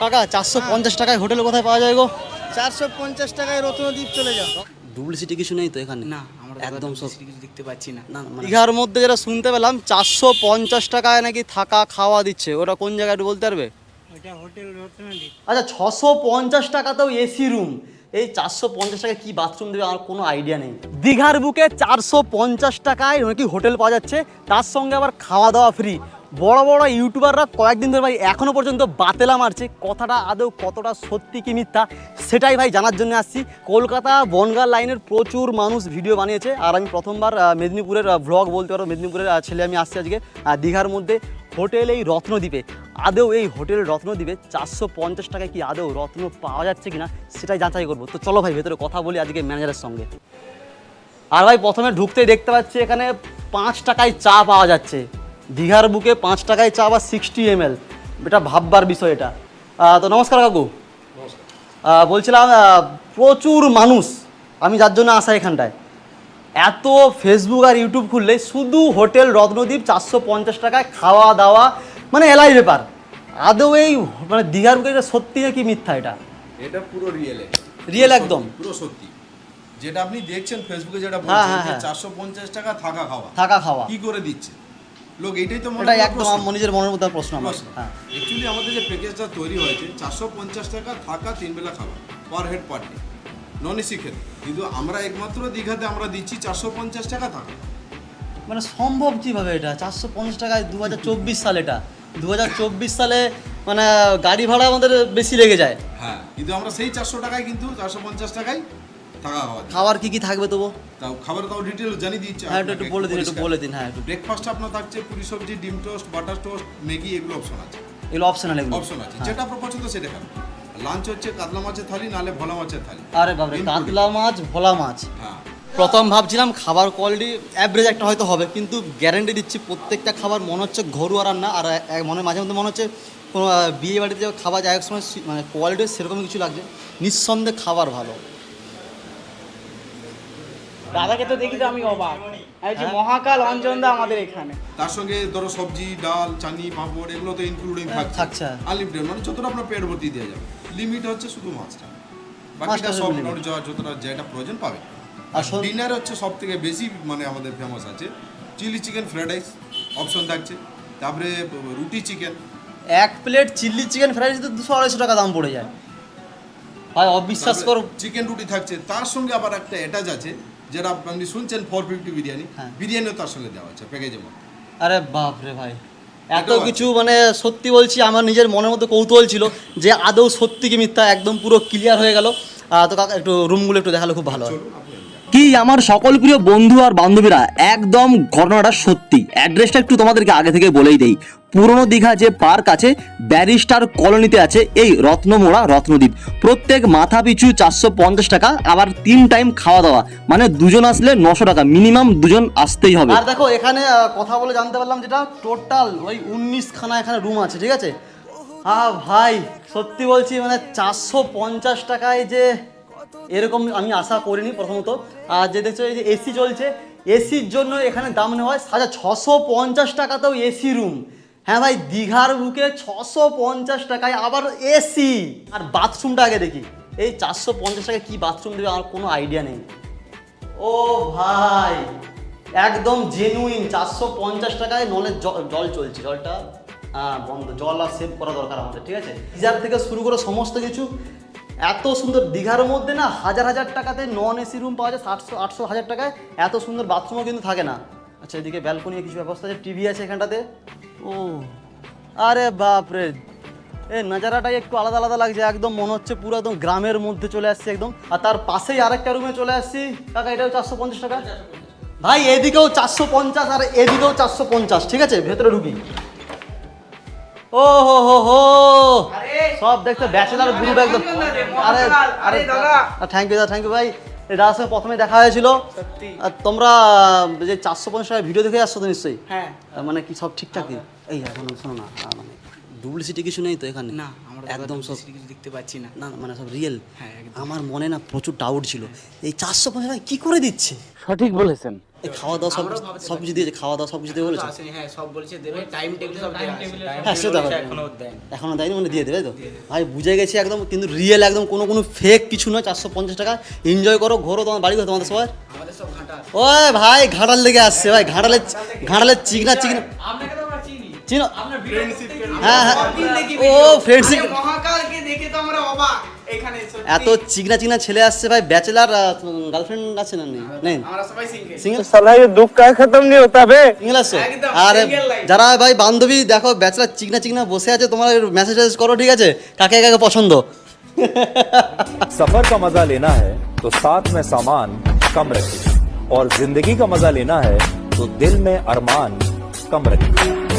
কাকা চারশো পঞ্চাশ টাকায় হোটেল কোথায় পাওয়া যায় গো? চারশো পঞ্চাশ টাকায় রত্নদ্বীপ চলে যাও। ডুপ্লিসিটি কিছু নেই তো এখানে? না একদম সব কিছু দেখতে পাচ্ছি না। না মানে দীঘার মধ্যে যেটা শুনতে পেলাম চারশো পঞ্চাশ টাকায় নাকি থাকা খাওয়া দিচ্ছে। ওটা কোন জায়গায় একটু বলতে পারবে? ওটা হোটেল রত্নদ্বীপ আচ্ছা ছশো পঞ্চাশ টাকাতেও এসি রুম এই চারশো পঞ্চাশ টাকায় কি বাথরুম দেবে আমার কোনো আইডিয়া নেই। দীঘার বুকে চারশো পঞ্চাশ টাকায় নাকি হোটেল পাওয়া যাচ্ছে তার সঙ্গে আবার খাওয়া দাওয়া ফ্রি বড় বড় ইউটিউবাররা কয়েকদিন ধরে ভাই এখনও পর্যন্ত বাতেলা মারছে। কথাটা আদৌ কতটা সত্যি কি মিথ্যা, সেটাই ভাই জানার জন্য আসছি। কলকাতা বনগাঁ লাইনের প্রচুর মানুষ ভিডিও বানিয়েছে। আর আমি প্রথমবার মেদিনীপুরের ভ্লগ বলতে পারো, মেদিনীপুরের ছেলে আমি আসছি আজকে দীঘার মধ্যে। হোটেল এই রত্নদ্বীপে। আদৌ এই হোটেল রত্নদ্বীপে চারশো পঞ্চাশ টাকায় কি আদৌ রত্ন পাওয়া যাচ্ছে কিনা, সেটাই যাচাই করব। তো চলো ভাই, ভেতরে কথা বলি আজকে ম্যানেজারের সঙ্গে। আর ভাই, প্রথমে ঢুকতেই দেখতে পাচ্ছি এখানে পাঁচ টাকায় চা পাওয়া যাচ্ছে। দীঘার বুকে পাঁচ টাকায় চা বা সিক্সটি এম এল এটা ভাববার বিষয় এটা। তো নমস্কার কাকু। বলছিলাম প্রচুর মানুষ আমি যার জন্য আসা এখানটায়। এত ফেসবুক আর ইউটিউব খুললে শুধু হোটেল রত্নদ্বীপ চারশো পঞ্চাশ টাকায় খাওয়া দাওয়া মানে এলাই ব্যাপার। আদৌ এই মানে দীঘার বুকে এটা সত্যি কি মিথ্যা এটা? এটা পুরো রিয়েল Real একদম। পুরো সত্যি। যেটা আপনি দেখছেন ফেসবুকে যেটা হ্যাঁ, বলছেন হ্যাঁ, হ্যাঁ। চারশো পঞ্চাশ টাকা থাকা খাওয়া। থাকা খাওয়া। কি করে দিচ্ছে? লোক এটাই তো মনে একদম। আমার নিজের মনের মধ্যে প্রশ্ন আমার। হ্যাঁ। অ্যাকচুয়ালি আমাদের যে প্যাকেজটা তৈরি হয়েছে চারশো পঞ্চাশ টাকা থাকা তিন বেলা খাওয়া per head per day non AC ক্ষেত্রে কিন্তু আমরা একমাত্র দীঘাতে আমরা দিচ্ছি চারশো পঞ্চাশ টাকা থাকা। মানে সম্ভব কীভাবে এটা? চারশো পঞ্চাশ টাকায় দু হাজার চব্বিশ সাল এটা। দু হাজার চব্বিশ সালে মানে গাড়ি ভাড়া আমাদের বেশি লেগে যায়। হ্যাঁ কিন্তু আমরা সেই চারশো টাকায় কিন্তু চারশো পঞ্চাশ টাকায় থাকা খাওয়া খাবার কি কি থাকবে তবু? তাও খাবার তাও ডিটেল জানিয়ে দিচ্ছি হ্যাঁ একটু বলে দিন একটু বলে দিন হ্যাঁ একটু। ব্রেকফাস্ট আপনার থাকছে পুরি সবজি ডিম টোস্ট বাটার টোস্ট ম্যাগি এগুলো অপশন আছে। এগুলো অপশনাল এগুলো। অপশন আছে। হ্যাঁ। যেটা আপনার পছন্দ সেটা খাবেন। লাঞ্চ হচ্ছে কাতলা মাছের থালি নালে ভোলা মাছের থালি। আরে Included। কাতলা মাছ ভোলা মাছ। হ্যাঁ। প্রথম ভাবছিলাম খাবার কোয়ালিটি অ্যাভারেজ একটা হয়তো হবে কিন্তু গ্যারেন্টি দিচ্ছি প্রত্যেকটা খাবার মনে হচ্ছে ঘরোয়া রান্না আর মনে মাঝে মধ্যে মনে হচ্ছে কোনো বিয়ে বাড়িতে খাবার যায় এক সময় মানে কোয়ালিটি সেরকম কিছু লাগছে। নিঃসন্দেহে খাবার ভালো। দাদাকে তো দেখি তো আমি অবাক। যে মহাকাল অঞ্জনদা আমাদের এখানে। তার সঙ্গে ধরো সবজি ডাল চানি পাঁপড় এগুলো তো ইনক্লুডিং থাকছে। থাকছে। আনলিমিটেড মানে যতটা আপনার পেট ভর্তি দেওয়া যাবে। লিমিট হচ্ছে শুধু মাছটা বাকিটা সব যতটা যেটা প্রয়োজন পাবে। আর ডিনার হচ্ছে সব থেকে বেশি মানে আমাদের ফেমাস আছে। Chilli chicken fried rice option থাকছে। তারপরে রুটি চিকেন এক plate chilli chicken fried rice দুশো আড়াইশো টাকা দাম পড়ে যায়। ভাই অবিশ্বাস করো চিকেন রুটি থাকছে। তার সঙ্গে আবার একটা অ্যাটাচ আছে যেটা আপনি শুনছেন ফোর ফিফটি বিরিয়ানি। হ্যাঁ। বিরিয়ানিও তার সঙ্গে দেওয়া আছে প্যাকেজের মধ্যে। আরে বাপ রে ভাই এত কিছু মানে সত্যি বলছি আমার নিজের মনের মধ্যে কৌতূহল ছিল যে আদৌ সত্যি কি মিথ্যা একদম পুরো ক্লিয়ার হয়ে গেল। আর তো কাকা একটু রুমগুলো একটু দেখালে খুব ভালো হয়। কি আমার সকল প্রিয় বন্ধু আর বান্ধবীরা, একদম ঘটনাটা সত্যি। অ্যাড্রেসটা একটু তোমাদেরকে আগে থেকে বলেই দেই। পুরনো দীঘা যে পার্ক আছে, ব্যারিস্টার কলোনিতে আছে এই রত্নমোড়া রত্নদ্বীপ। প্রত্যেক মাথা পিছু চারশো পঞ্চাশ টাকা, আবার তিন টাইম খাওয়া দাওয়া। মানে দুজন আসলে নশো টাকা মিনিমাম দুজন আসতেই হবে। আর দেখো, এখানে কথা বলে জানতে পারলাম যেটা টোটাল ওই উনিশ খানা এখানে রুম আছে, ঠিক আছে? আহ, ভাই, সত্যি বলছি মানে চারশো পঞ্চাশ টাকায় যে এরকম আমি আশা করিনি প্রথমত। আর যে দেখছ এই যে এসি চলছে, এসির জন্য এখানে দাম নেওয়া হয় সাজা ছশো পঞ্চাশ টাকাতেও এসি রুম হ্যাঁ ভাই, দীঘার বুকে ছশো পঞ্চাশ টাকায় আবার এসি। আর বাথরুমটা আগে দেখি। এই চারশো পঞ্চাশ টাকায় কী বাথরুম দেবে আমার কোনো আইডিয়া নেই। ও ভাই, একদম জেনুইন চারশো পঞ্চাশ টাকায় নলের জল চলছে। জলটা হ্যাঁ বন্ধ, জল আর সেভ করা দরকার আমাদের, ঠিক আছে? গিজার থেকে শুরু করে সমস্ত কিছু এত সুন্দর দীঘার মধ্যে না হাজার হাজার টাকাতে নন এসি রুম পাওয়া যায়, সাতশো, আটশো হাজার টাকায়। এত সুন্দর বাথরুমও কিন্তু থাকে না। আচ্ছা এদিকে ব্যালকনি কিছু ব্যবস্থা আছে? টিভি আছে এখানটাতে? ও, আরে বাপরে। এ, নজারাটাই একটু আলাদা আলাদা লাগছে, একদম মনে হচ্ছে পুরো একদম গ্রামের মধ্যে চলে আসছে একদম। আর তার পাশেই আরেকটা রুমে চলে আসছি। কাকা, এটাও চারশো পঞ্চাশ টাকা? ভাই, এদিকেও চারশো পঞ্চাশ আর এদিকেও চারশো পঞ্চাশ, ঠিক আছে? ভেতরে ঢুকি। ও হো হো হো। সব দেখতে ব্যাচেলার গ্রুপ একদম। আরে আরে দাদা। থ্যাংক ইউ দাদা। থ্যাংক ইউ ভাই। দাদার সঙ্গে প্রথমে দেখা হয়েছিল। আর তোমরা যে চারশো পঞ্চাশ টাকা ভিডিও দেখে আসছো তো নিশ্চয়ই? হ্যাঁ। মানে কি সব ঠিকঠাক? এই এখন শোনো না মানে ডুপ্লিসিটি কিছু নেই তো এখানে? না একদম সব কিছু দেখতে পাচ্ছি না। না মানে সব রিয়েল হ্যাঁ, আমার মনে না প্রচুর ডাউট ছিল। এই চারশো পঞ্চাশ টাকা কি করে দিচ্ছে? সঠিক বলেছেন। খাওয়া দাওয়া সব সব কিছু দিয়েছে খাওয়া দাওয়া সব কিছু দিয়ে বলেছে? হ্যাঁ সব বলছে দেবে। টাইম টেবিল সব হ্যাঁ সেটা এখনও দেয়নি। মানে দিয়ে দেবে তো? ভাই বুঝে গেছি একদম কিন্তু রিয়েল একদম কোনো কোনো ফেক কিছু নয় চারশো পঞ্চাশ টাকা। এনজয় করো ঘোরো তোমার বাড়ি ঘর তোমাদের সবাই আমাদের সব ঘাটা ওই ভাই ঘাটাল লেগে আসছে ভাই ঘাটালের ঘাটালের চিকনা চিকনা চিনি। হ্যাঁ হ্যাঁ। ও ফ্রেন্ডশিপ মহাকালকে দেখে তো আমরা অবাক। এখানে সত্যি। এত চিকনা চিকনা ছেলে আসছে ভাই ব্যাচেলার গার্লফ্রেন্ড আছে না নেই নেই আমরা সবাই সিঙ্গেল সিঙ্গেল साला ये दुख का खत्म नहीं होता बे সিঙ্গেল আসছো একদম, আর single life। যারা ভাই বান্ধবী দেখো ব্যাচেলার চিকনা চিকনা বসে আছে তোমার মেসেজ টেসেজ করো ঠিক আছে কাকে কাকে পছন্দ सफर का मजा लेना है तो साथ में सामान कम रखें और जिंदगी का मजा लेना है तो दिल में अरमान कम रखें